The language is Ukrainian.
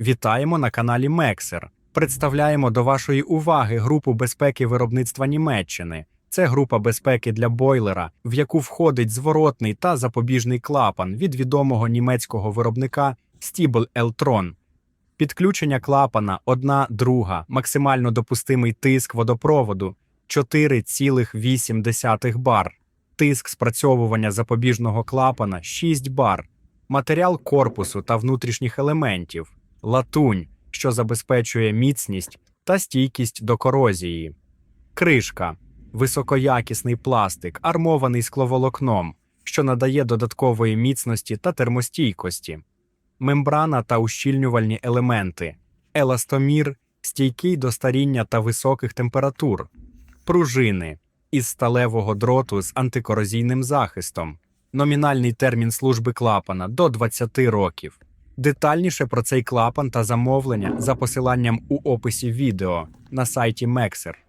Вітаємо на каналі Мексер. Представляємо до вашої уваги групу безпеки виробництва Німеччини. Це група безпеки для бойлера, в яку входить зворотний та запобіжний клапан від відомого німецького виробника Stiebel Eltron. Підключення клапана 1 друга, максимально допустимий тиск водопроводу 4,8 бар, тиск спрацьовування запобіжного клапана 6 бар, матеріал корпусу та внутрішніх елементів, латунь, що забезпечує міцність та стійкість до корозії, кришка, високоякісний пластик, армований скловолокном, що надає додаткової міцності та термостійкості, мембрана та ущільнювальні елементи, еластомір, стійкий до старіння та високих температур, пружини із сталевого дроту з антикорозійним захистом, номінальний термін служби клапана до 20 років. Детальніше про цей клапан та замовлення за посиланням у описі відео на сайті Mexer.